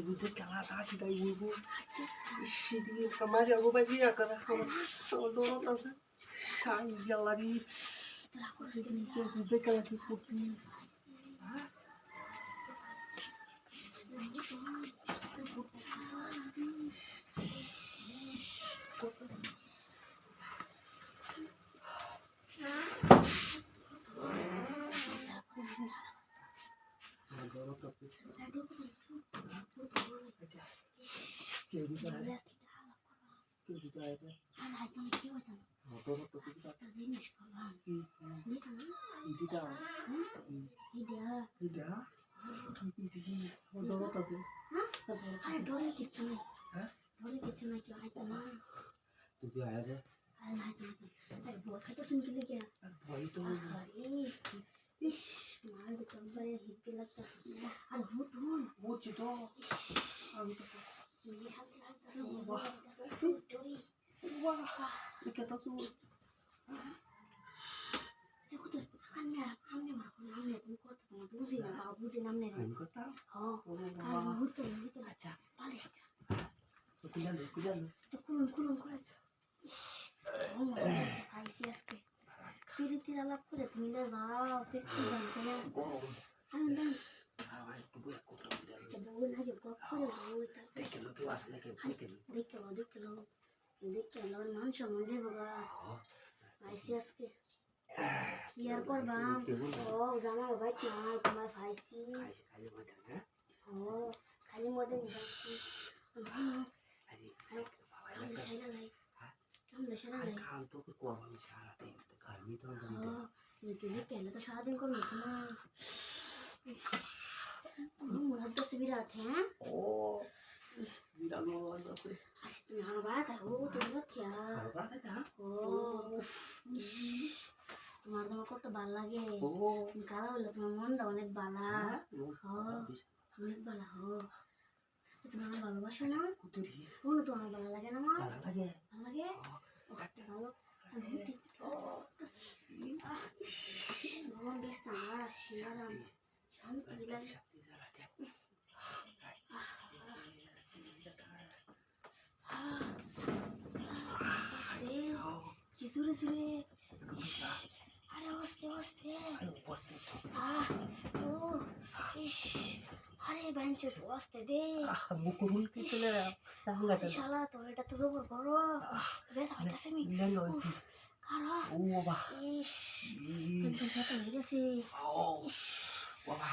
বুঝে খেলা আছে তাই বলব সেদিকে মাঝে আগো বাজি বিয়া করা আমার দৌড়ত আছে। সাই বুঝে খেলা কি করছি হয় কেউ দিতে হয় দৌড়ত আছে দিতে হয় দিদা দৌড়ত আছে আরে ডরে কিচ্ছু নেই হ্যাঁ? ডরে কিচ্ছু নাই কেউ আইতো না তুই আয় রে ভয় তো ইস মার একবারে হিপি লাগতাছে আর ভূত হন বুঝছি তো আমি তো কি শান্তি লাগতাছে বাহ। ডরি বাহ এটা তো তুই যে কত আমনে আমনে মার কোন আমনে তুমি কত তোমার বুঝি না বাবা বুঝি না আমনে রে আমি কথা হ ও আর বাবা ভূত ভূত আচ্ছা পালিশটা কুলান কুলান তো খুলুন খুলুন করেছ ও মনে হচ্ছে খাইছি আজকে পিরিতির আলাপ করে তুমি না যাও পিরিতি জানতে না গরম আমি না আর একটু বই কথা বলে আচ্ছা বউ না যে গপ করে বউ তারপরে দেখে লোকে আসলে কে দেখে দেখে লো দেখে লো দেখে লো মান সম্মান যাব গা খাইছি আজকে কি আর করবাম ও জামা ভাই কি নাই তোমার খালি মধ্যে সারাদিন করব না বিরাট হ্যাঁ ও আসি তুমি আমার তুমি আর ও তোমার তোমার কত ভালো লাগে কালা হলে তোমার মনটা অনেক বালা অনেক বালা হো তুমি আমার ভালোবাসো না কুতুরি তো আমার ভালো লাগে না আমার ভালো লাগে ভালো ভালো আমি বুদ্ধি মন দিস না আমার আসি আরাম শান্তি লাগে কি জোরে জোরে আরে বেঞ্চে তো আস্তে দে শালা তোর এটা তো জবর বড় ব্যথা পাইতেছে আমি কারা ও বাবা ইস ব্যথা হয়ে গেছে ও বাবা